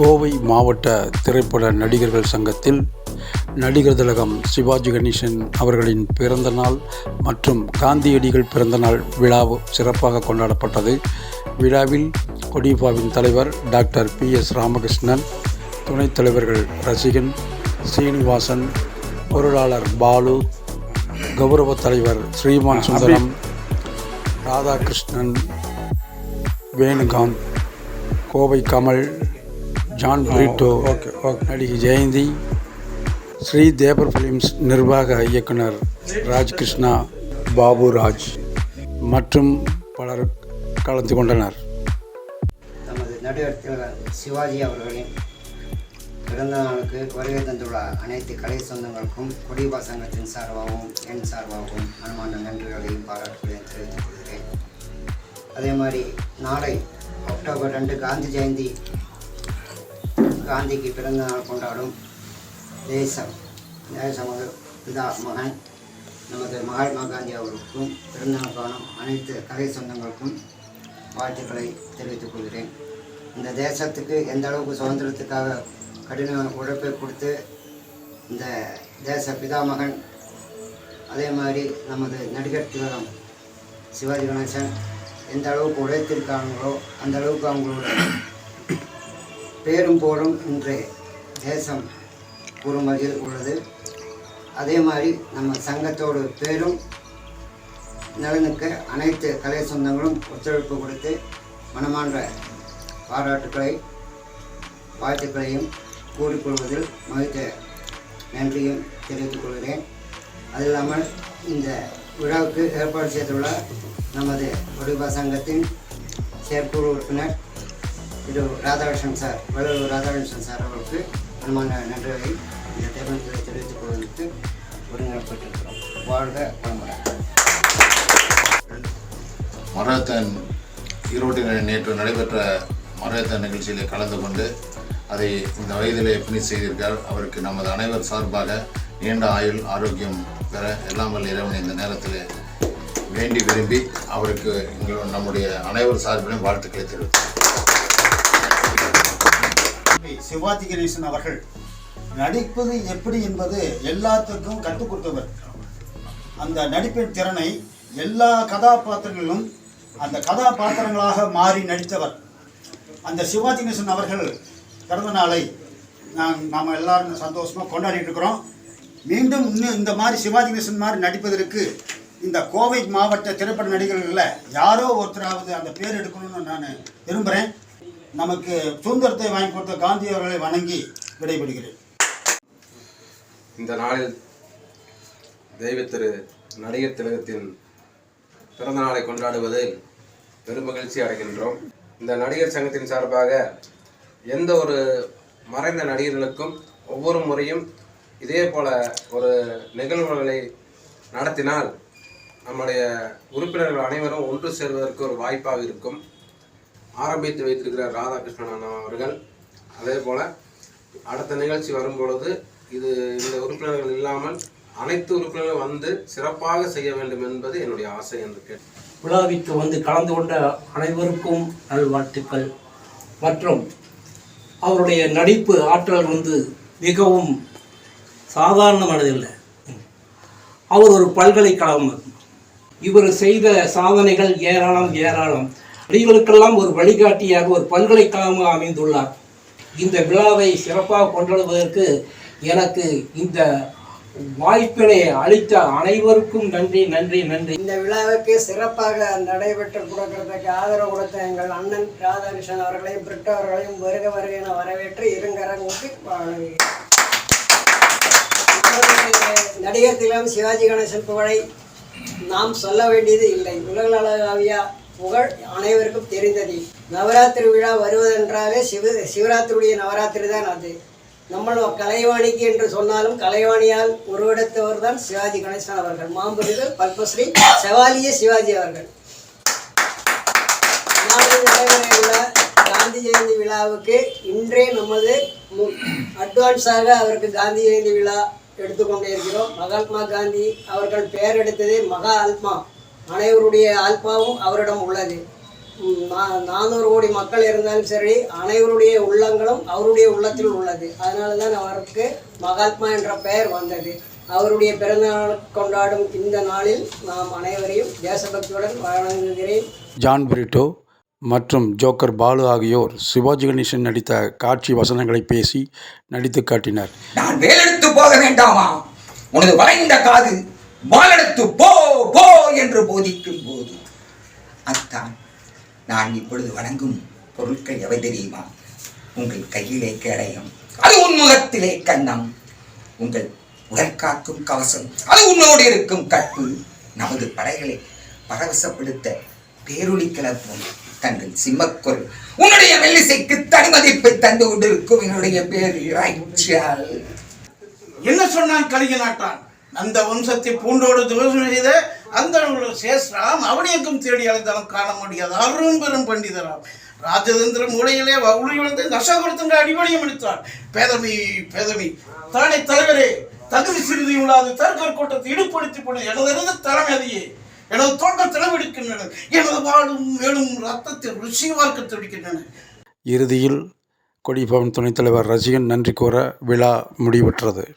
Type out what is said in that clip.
கோவை மாவட்ட திரைப்பட நடிகர்கள் சங்கத்தில் நடிகர் திலகம் சிவாஜி கணேசன் அவர்களின் பிறந்த நாள் மற்றும் காந்தியடிகள் பிறந்த நாள் விழா சிறப்பாக கொண்டாடப்பட்டது. விழாவில் கொடிபாவின் தலைவர் டாக்டர் பி எஸ் ராமகிருஷ்ணன் துணைத் தலைவர்கள் ரசிகன் சீனிவாசன் பொருளாளர் பாலு கௌரவ தலைவர் ஸ்ரீமான் சுந்தரம் ராதாகிருஷ்ணன் வேணுகாந்த் கோவை கமல் ஜான் பிரிட்டோ நடிகை ஜெயந்தி ஸ்ரீ தேவர் ஃபிலிம்ஸ் நிர்வாக இயக்குனர் ராஜ்கிருஷ்ணா பாபுராஜ் மற்றும் பலர் கலந்து கொண்டனர். நமது நடிகர் திலகர் சிவாஜி அவர்களின் பிறந்த நாளுக்கு வருகை தந்துள்ள அனைத்து கலை சொந்தங்களுக்கும் குடிபா சங்கத்தின் சார்பாகவும் என் சார்பாகவும் மனமான நன்றிகளையும் பாராட்டுகளையும் தெரிவித்துக் கொள்கிறேன். அதே மாதிரி நாளை அக்டோபர் ரெண்டு காந்தி ஜெயந்தி காந்திக்கு பிறந்த நாள் கொண்டாடும் தேசம். தேசமது பிதா மகன். நமது மகாத்மா காந்தி அவர்களுக்கும் பிறந்த நாள் காணும் அனைத்து கலை சொந்தங்களுக்கும் வாழ்த்துக்களை தெரிவித்துக் கொள்கிறேன். இந்த தேசத்துக்கு எந்த அளவுக்கு சுதந்திரத்துக்காக கடினமான உழைப்பை கொடுத்து இந்த தேச பிதாமகன் அதே மாதிரி நமது நடிகர் திலகம் சிவாஜி கணேசன் எந்த அளவுக்கு உழைத்திருக்காங்களோ அந்த அளவுக்கு அவங்களோட பேரும் போலும் இன்று தேசம் கூறும் வகையில் உள்ளது. அதே மாதிரி நம்ம சங்கத்தோடு பேரும் நலனுக்கு அனைத்து கலை சொந்தங்களும் ஒத்துழைப்பு கொடுத்து மனமான்ற பாராட்டுக்களை வாழ்த்துக்களையும் கூறிக்கொள்வதில் மகிழ்ந்த நன்றியும் தெரிவித்துக் கொள்கிறேன். அது இல்லாமல் இந்த விழாவுக்கு ஏற்பாடு செய்துள்ள நமது ஒடிபா சங்கத்தின் செயற்குழு உறுப்பினர் திரு ராதாகிருஷ்ணன் சார் வள்ளலூர் ராதாகிருஷ்ணன் சார் அவருக்கு மனமான நன்றிகளை இந்த தருணத்தில் தெரிவித்துக் கொள்வதற்கு ஒருங்கிணைப்பட்டிருக்கிறோம் வாழ்க வளமுடன் மராத்தான் ஈரோட்டில் நேற்று நடைபெற்ற மரத்தன் நிகழ்ச்சியிலே கலந்து கொண்டு அதை இந்த வயதிலே பினிஷ் செய்திருக்கார் அவருக்கு நமது அனைவர் சார்பாக நீண்ட ஆயுள் ஆரோக்கியம் பெற எல்லாம் வல்ல இறைவன் இந்த நேரத்தில் வேண்டி விரும்பி அவருக்கு எங்கள் நம்முடைய அனைவர் சார்பிலும் வாழ்த்துக்களை தெரிவித்தார் சிவாஜி கணேசன் அவர்கள் நடிப்பது எப்படி என்பது எல்லாத்துக்கும் கற்றுக் கொடுத்தவர். அந்த நடிப்பின் திறனை எல்லா கதாபாத்திரங்களிலும் அந்த கதாபாத்திரங்களாக மாறி நடித்தவர். அந்த சிவாஜி கணேசன் அவர்கள் பிறந்த நாளை நான் நாம் எல்லாரும் சந்தோஷமாக கொண்டாடிட்டு இருக்கிறோம். மீண்டும் இன்னும் இந்த மாதிரி சிவாஜி கணேசன் மாதிரி நடிப்பதற்கு இந்த கோவை மாவட்ட திரைப்பட நடிகர்களில் யாரோ ஒருத்தராவது அந்த பேர் எடுக்கணும்னு நான் விரும்புகிறேன் நமக்கு சுதந்திரத்தை வாங்கி கொடுத்த காந்தி அவர்களை வணங்கி விடைபெறுகிறேன். இந்த நாளில் தெய்வ திரு நடிகர் திலகத்தின் பிறந்த நாளை கொண்டாடுவதில் பெருமகிழ்ச்சி அடைகின்றோம். இந்த நடிகர் சங்கத்தின் சார்பாக எந்த ஒரு மறைந்த நடிகர்களுக்கும் ஒவ்வொரு முறையும் இதே போல ஒரு நிகழ்வுகளை நடத்தினால் நம்முடைய உறுப்பினர்கள் அனைவரும் ஒன்று சேர்வதற்கு ஒரு வாய்ப்பாக இருக்கும். ஆரம்பித்து வைத்திருக்கிறார் ராதாகிருஷ்ணன் அண்ணா அவர்கள். அதே போல் அடுத்த நிகழ்ச்சி வரும்பொழுது இது இந்த உறுப்பினர்கள் இல்லாமல் அனைத்து உறுப்பினர்களும் வந்து சிறப்பாக செய்ய வேண்டும் என்பது என்னுடைய ஆசை என்று கேட்டு விழாவிற்கு வந்து கலந்து கொண்ட அனைவருக்கும் நல்வாழ்த்துக்கள். மற்றும் அவருடைய நடிப்பு ஆற்றல் வந்து மிகவும் சாதாரணமானதில்லை அவர் ஒரு பல்கலைக்கழகம். இவர் செய்த சாதனைகள் ஏராளம் ஏராளம். நடிகளுக்கெல்லாம் ஒரு வழிகாட்டியாக ஒரு பல்கலைக்கழகமாக அமைந்துள்ளார். இந்த விழாவை சிறப்பாக கொண்டாடுவதற்கு எனக்கு இந்த வாய்ப்பினை அளித்த அனைவருக்கும் நன்றி நன்றி நன்றி. இந்த விழாவுக்கு சிறப்பாக நடைபெற்று கொடுக்கறதுக்கு ஆதரவு கொடுத்த எங்கள் அண்ணன் ராதாகிருஷ்ணன் அவர்களையும் பிரிட்டோ அவர்களையும் வருக வருக என வரவேற்று இருங்கரங்குக்கு நடிகர் திலம் சிவாஜி கணேசன் புகழை நாம் சொல்ல வேண்டியது இல்லை. உலகளவிய புகழ் அனைவருக்கும் தெரிந்தது. நவராத்திரி விழா வருவதென்றாலே சிவ சிவராத்திரியுடைய நவராத்திரி தான் அது. நம்மளும் கலைவாணிக்கு என்று சொன்னாலும் கலைவாணியால் உருவெடுத்தவர் தான் சிவாஜி கணேசன் அவர்கள். மாம்புரிது பத்மஸ்ரீ செவாலிய சிவாஜி அவர்கள். நாளை நடைபெறவுள்ள காந்தி ஜெயந்தி விழாவுக்கு இன்றே நமது மு- அட்வான்ஸாக அவருக்கு காந்தி ஜெயந்தி விழா எடுத்துக்கொண்டே இருக்கிறோம். மகாத்மா காந்தி அவர்கள் பெயர் எடுத்ததே மகா ஆத்மா. அனைவருடைய ஆத்மாவும் அவரிடம் உள்ளது. நானூறு கோடி மக்கள் இருந்தாலும் சரி அனைவருடைய உள்ளங்களும் அவருடைய உள்ளத்தில் உள்ளது. அதனால தான் அவருக்கு மகாத்மா என்ற பெயர் வந்தது. அவருடைய பிறந்தநாள் கொண்டாடும் இந்த நாளில் நாம் அனைவரையும் தேசபக்தியுடன் வணங்குகிறேன் ஜான் பிரிட்டோ மற்றும் ஜோக்கர் பாலு ஆகியோர் சிவாஜி கணேசன் நடித்த காட்சி வசனங்களை பேசி நடித்து காட்டினர். நான் வேலெடுத்து போக வேண்டாமா? உனது வளைந்த காது வாளெடுத்து போ போ என்று போதிக்கும் போது அத்தான் நான் இப்பொழுது வணங்கும் பொருட்கள் எவை தெரியுமா? உங்கள் கையிலே கேடயம் அது உன் முகத்திலே கண்ணம் உங்கள் உடல் காக்கும் கவசம் அது உன்னோடு இருக்கும் கற்பு நமது படைகளை பரவசப்படுத்த பேரொளி கிளப்பும் தங்கள் சிம்மக்குரல். உன்னுடைய மெல்லிசைக்கு தனிமதிப்பை தந்து கொண்டிருக்கும் என்னுடைய பேர் இராய்ச்சியால். என்ன சொன்னான் கலிங்க நாட்டான் அந்த வம்சத்தை பூண்டோடு துவசம் செய்த அந்த சேஷ்ராம் அவனியக்கும் தேடி அழைத்தாலும் காண முடியாது அரும் பெரும் பண்டிதராம். ராஜதந்திர மூலையிலே உருளி விழுந்து நஷாபுரத்தின் அடிவடியும் எடுத்தார் பேதமி பேதமி தானே தலைவரே தகுதி சிறிது இல்லாது தற்கொலை கூட்டத்தை இடுப்படுத்தி போடு எனது தலைமை அதையே எனது தோட்டம் திளவெடுக்கின்றன எனது வாழும் மேலும் ரத்தத்தை ருசிவாக்க துடிக்கின்றன. இறுதியில் கொடிபவன் துணைத் தலைவர் ரசிகன் நன்றி கூற விழா முடிவுற்றது.